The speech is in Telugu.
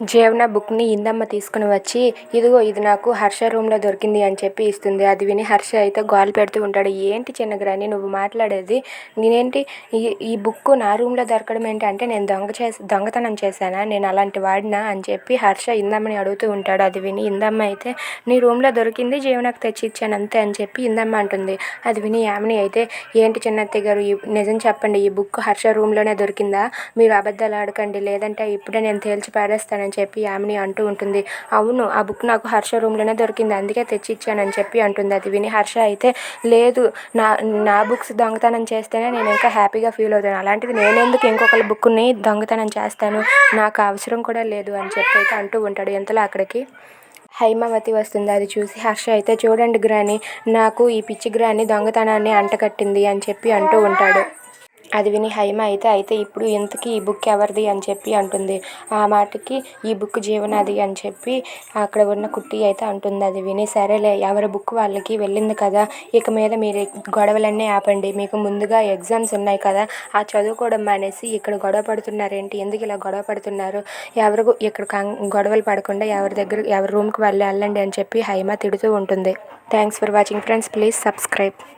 జీవన బుక్ని ఇందమ్మ తీసుకుని వచ్చి ఇదిగో ఇది నాకు హర్ష రూమ్లో దొరికింది అని చెప్పి ఇస్తుంది. అది విని హర్ష అయితే గోల్ పెడుతూ ఉంటాడు. ఏంటి చిన్నగ్రాని నువ్వు మాట్లాడేది నేనేంటి? ఈ ఈ బుక్ నా రూమ్లో దొరకడం ఏంటి అంటే నేను దొంగ చేసి దొంగతనం చేశానా? నేను అలాంటి వాడినా? అని చెప్పి హర్ష ఇందమ్మని అడుగుతూ ఉంటాడు. అది విని ఇందమ్మ అయితే నీ రూమ్లో దొరికింది జీవనకు తెచ్చి ఇచ్చాను అంతే అని చెప్పి ఇందమ్మ అంటుంది. అది విని యామిని అయితే ఏంటి చిన్నత్తయ్య గారు ఈ నిజం చెప్పండి ఈ బుక్ హర్ష రూమ్లోనే దొరికిందా? మీరు అబద్ధాలు ఆడకండి. లేదంటే ఇప్పుడే నేను తేల్చి అని చెప్పి యామిని అంటూ ఉంటుంది. అవును ఆ బుక్ నాకు హర్ష రూమ్లోనే దొరికింది. అందుకే తెచ్చి ఇచ్చానని చెప్పి అంటుంది. అది విని హర్ష అయితే లేదు నా నా బుక్స్ దొంగతనం చేస్తేనే నేను ఇంకా హ్యాపీగా ఫీల్ అవుతాను. అలాంటిది నేనెందుకు ఇంకొకరి బుక్ని దొంగతనం చేస్తాను? నాకు అవసరం కూడా లేదు అని చెప్పి అయితే అంటూ ఉంటాడు. ఎంతలో అక్కడికి? హైమావతి వస్తుంది. అది చూసి హర్ష అయితే చూడండి గ్రాని నాకు ఈ పిచ్చి గ్రాని దొంగతనాన్ని అంటకట్టింది అని చెప్పి అంటూ ఉంటాడు. అది విని హైమ అయితే అయితే ఇప్పుడు ఇంతకీ ఈ బుక్ ఎవరిది? అని చెప్పి అంటుంది. ఆ మాటకి ఈ బుక్ జీవనాది అని చెప్పి అక్కడ ఉన్న కుట్టి అయితే అంటుంది. అది విని సరేలే ఎవరి బుక్ వాళ్ళకి వెళ్ళింది కదా ఇక మీద మీరు గొడవలన్నీ ఆపండి. మీకు ముందుగా ఎగ్జామ్స్ ఉన్నాయి కదా ఆ చదువుకోవడం మానేసి ఇక్కడ గొడవ పడుతున్నారేంటి? ఎందుకు ఇలా గొడవ పడుతున్నారు? ఎవరు ఇక్కడ కం గొడవలు పడకుండా ఎవరి దగ్గర ఎవరి రూమ్కి వెళ్ళి వెళ్ళండి అని చెప్పి హైమ తిడుతూ ఉంటుంది. Thanks for watching friends. Please subscribe.